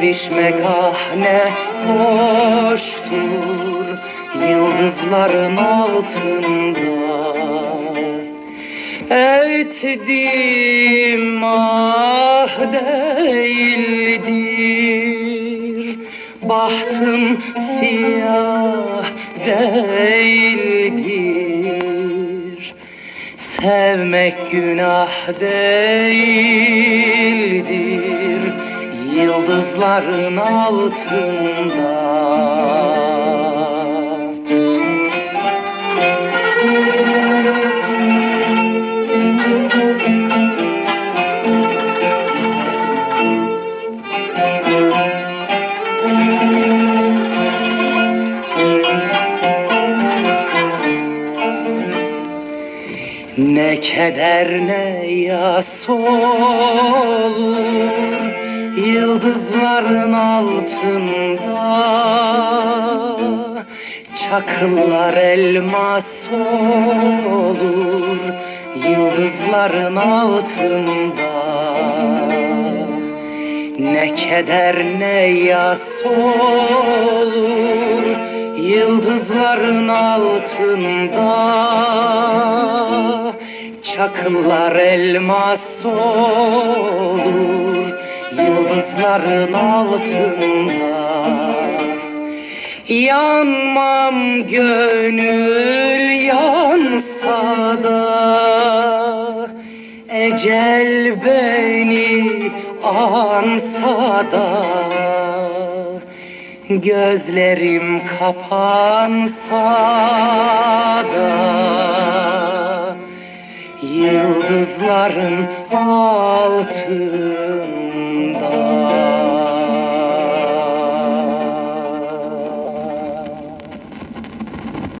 Sevişmek ah ne hoştur Yıldızların altında Ettim ah değildir. Bahtım siyah değildir. Sevmek günah değildir Yıldızların altında. Ne keder ne yas olur Yıldızların altında Çakıllar elmas olur Yıldızların altında. Ne keder ne yas olur Yıldızların altında. Çakıllar elmas olur Yıldızların altında. Yanmam gönül yansa da Ecel beni ansa da Gözlerim kapansa da Yıldızların altında